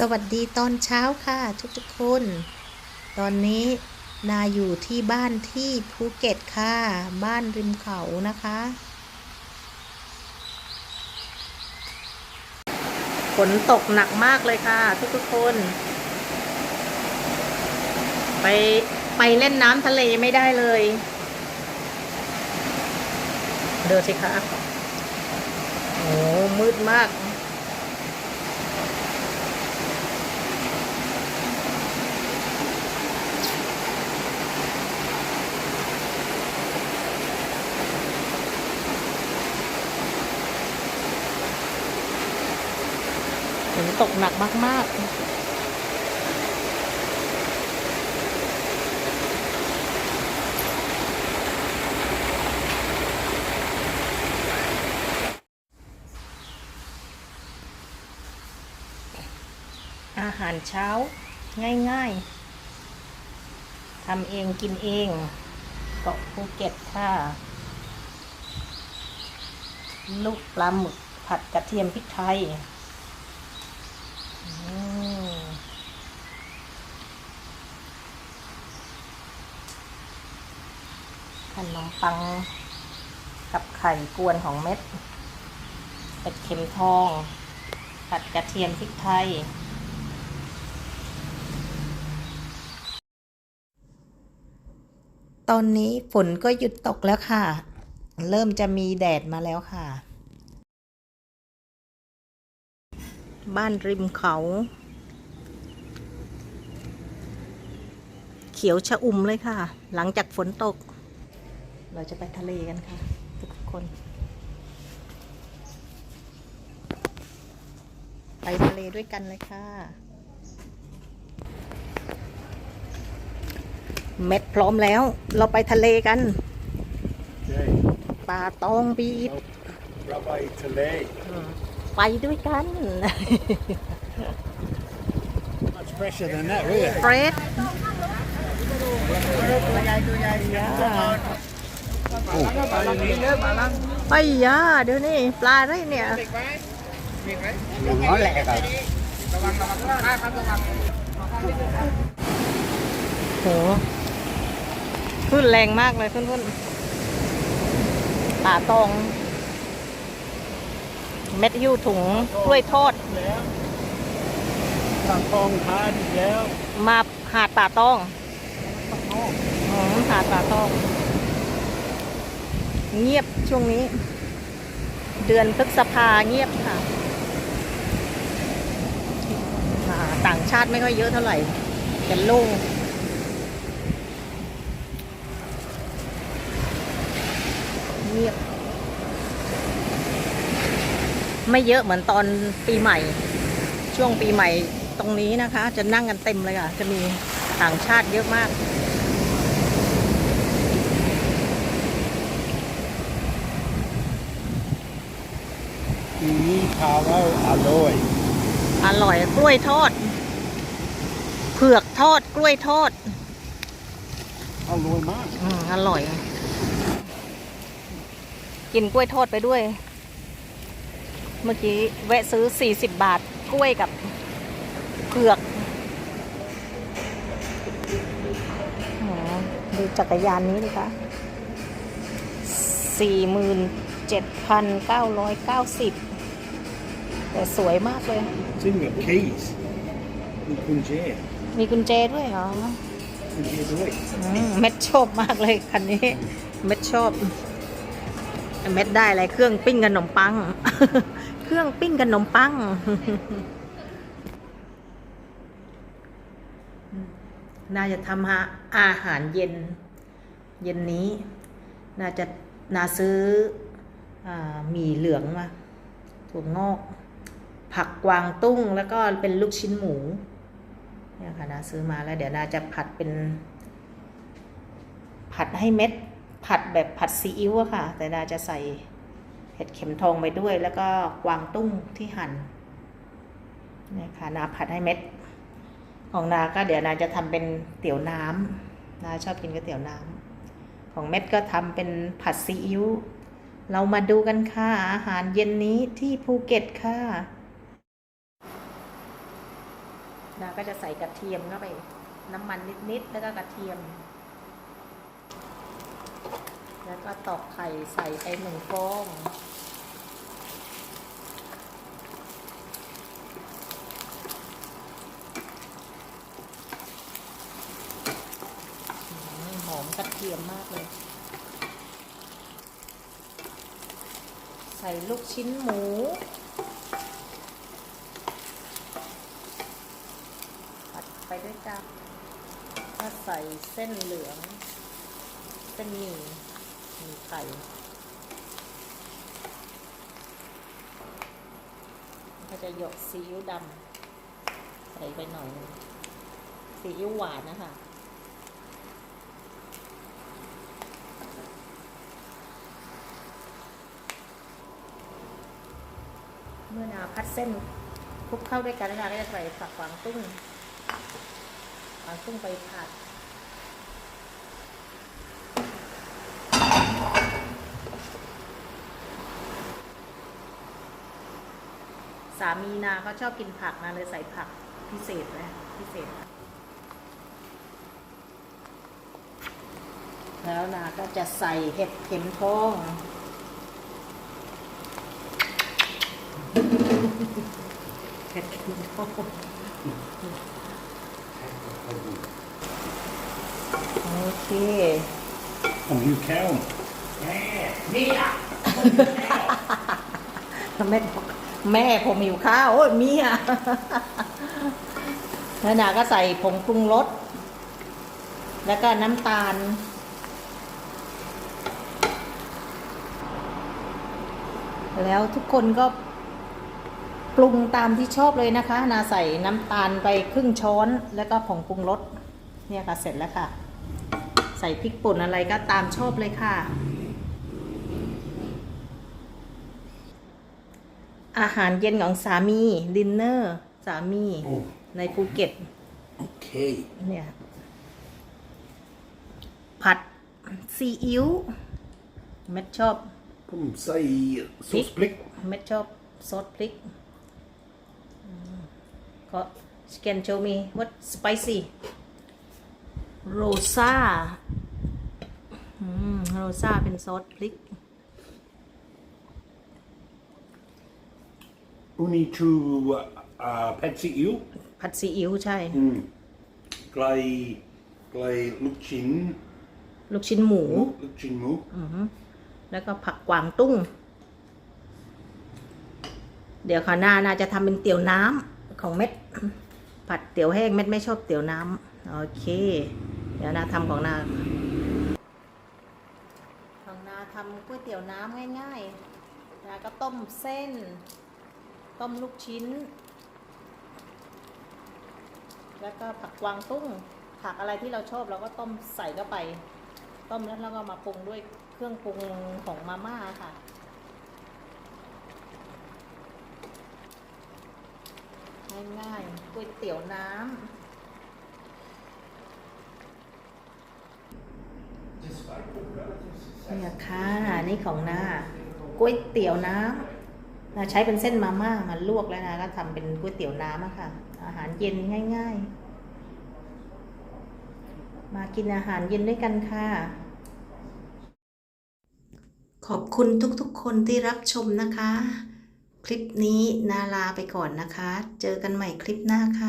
สวัสดีตอนเช้าค่ะทุกๆคน ตอนนี้นาอยู่ที่บ้านที่ภูเก็ตค่ะ บ้านริมเขานะคะ ฝนตกหนักมากเลยค่ะ ทุกๆคน ไปไปเล่นน้ำทะเลไม่ได้เลยเดินสิคะโอ้มืดมาก ฝน ตกหนักมาก ๆอาหารเช้าง่ายๆ ทำเองกินเองเกาะภูเก็ตค่ะ ลูกปลาหมึกผัดกระเทียมพริกไทย ขนมปังกับไข่กวนของเม็ดเป็ดเข็มทอง ผัดกระเทียมพริกไทย ตอนนี้ฝนก็หยุดตกแล้วค่ะ เริ่มจะมีแดดมาแล้วค่ะ บ้านริมเขา เขียวชะอุ่มเลยค่ะ หลังจากฝนตก เราจะไปทะเลกันค่ะ ทุกคน ไปทะเลด้วยกันเลยค่ะ เม็ดพร้อมแล้ว เราไปทะเลกัน Okay, ปลาตองบีบเราไปทะเล ไปด้วยกัน much fresher than that really เฟ รดไอ้ยาเดี๋ยวนี้ปลาอะไรเนี่ย đừng nói lẹ rồi โหขึ้นแรงมากเลยขึ้นขึ้นป่าตอง เม็ดหิ้วถุงกล้วยทอดทางทองทานอีกแล้ว มาหาดป่าตองหาดป่าตอง เงียบช่วงนี้ เดือนพฤษภาเงียบค่ะต่างชาติไม่ค่อยเยอะเท่าไหร่เป็นโล่งเงียบ ไม่เยอะเหมือนตอนปีใหม่ ช่วงปีใหม่ตรงนี้นะคะ จะนั่งกันเต็มเลยค่ะ จะมีต่างชาติเยอะมาก ปีนี้พาเราอร่อย อร่อยกล้วยทอด เผือกทอดกล้วยทอด อร่อยมาก อืมอร่อย กินกล้วยทอดไปด้วย เมื่อกี้แวะซื้อ 40 บาทกล้วยกับเผือกโอ้ดูจักรยานนี้ดิคะ47,990 แต่สวยมากเลยซึ่งกับ keys มีกุญแจมีกุญแจด้วยเหรอกุญแจด้วยอืมเม็ดชอบมากเลยคันนี้ เม็ดชอบ เม็ดได้อะไรเครื่องปิ้งขนมปัง เครื่องปิ้งขนมปัง น่าจะทำหาอาหารเย็น เย็นนี้ น่าจะนาซื้ออาหมี่เหลืองมาถั่วงอก ผักกวางตุ้งแล้วก็เป็นลูกชิ้นหมูเนี่ยค่ะนาซื้อมาแล้วเดี๋ยวนาจะผัดเป็น ผัดให้เม็ด ผัดแบบผัดซีอิ๊วอะค่ะ แต่นาจะใส่เห็ดเข็มทองไปด้วย แล้วก็กวางตุ้งที่หั่นเนี่ยค่ะนาผัดให้เม็ด ของนาก็เดี๋ยวนาจะทำเป็นเตี๋ยวน้ำนาชอบกินก๋วยเตี๋ยวน้ำของเม็ดก็ทำเป็นผัดซีอิ๊วเรามาดูกันค่ะอาหารเย็นนี้ที่ภูเก็ตค่ะ นาก็จะใส่กระเทียมเข้าไป น้ำมันนิดๆ แล้วก็กระเทียม แล้วก็ตอกไข่ใส่ไปหนึ่งฟอง หอมกระเทียมมากเลย ใส่ลูกชิ้นหมู ผัด ไปด้วยกันก็ใส่เส้นเหลือง เส้นหมี่หมีไข่ก็จะหยดซีอิ๊วดำใส่ไปหน่อยนึงซีอิ๊วหวานนะคะเมื่อนาพัดเส้นคลุกเข้าด้วยกันนะคะก็จะใส่ผักกวางตุ้ง กวางตุ้งไปผัด สามีนาเขาชอบกินผักนาเลยใส่ผักพิเศษนะพิเศษ แล้วนาก็จะใส่เห็ดเข็มทองเห็ดเข็มทอง โอเค Om you can. แม่บอกแม่ผมหิวข้าวโอ้ยเมียแล้วนาก็ใส่ผงปรุงรสแล้วก็น้ำตาล แล้วทุกคนก็ ปรุงตามที่ชอบเลยนะคะ นาใส่น้ำตาลไปครึ่งช้อน แล้วก็ผงปรุงรสเนี่ยค่ะเสร็จแล้วค่ะ ใส่พริกป่นอะไรก็ตามชอบเลยค่ะ อาหารเย็นของสามีดินเนอร์สามีโอ้ในภูเก็ต Okay. เนี่ยผัดซีอิ๊วเม็ดชอบ Kom, säg såsblick. เม็ดชอบซอสพริกอืม ก็ can show me what spicy โรซาอืมโรซาเป็นซอสพริก Uni to uh, pet see you. ผัดซีอิ๊วใช่ Mm. Glei, glei luchin, ลูกชิ้นหมู luchin mu. อือฮึแล้วก็ผักกวางตุ้ง เดี๋ยวขาวหน้านาจะทำเป็นเตี๋ยวน้ำ ของเม็ด ผัดเตี๋ยวแห้งเม็ดไม่ชอบเตี๋ยวน้ำโอเค เดี๋ยวนาทำของนาของนาทำก๋วยเตี๋ยวน้ำง่ายๆนาก็ต้มเส้น ต้มลูกชิ้น แล้วก็ผักกวางตุ้ง ผักอะไรที่เราชอบเราก็ต้มใส่เข้าไป ต้มแล้วเราก็มาปรุงด้วยเครื่องปรุงของมาม่าค่ะ ง่ายๆก๋วยเตี๋ยวน้ำเนี่ยค่ะนี่ของหน้าก๋วยเตี๋ยวน้ำนาใช้เป็นเส้นมาม่ามาลวกแล้วนะก็ทำเป็นก๋วยเตี๋ยวน้ำอะค่ะ อาหารเย็นง่าย ๆ มากินอาหารเย็นด้วยกันค่ะ ขอบคุณทุกๆคนที่รับชมนะคะ คลิปนี้นาลาไปก่อนนะคะ เจอกันใหม่คลิปหน้าค่ะ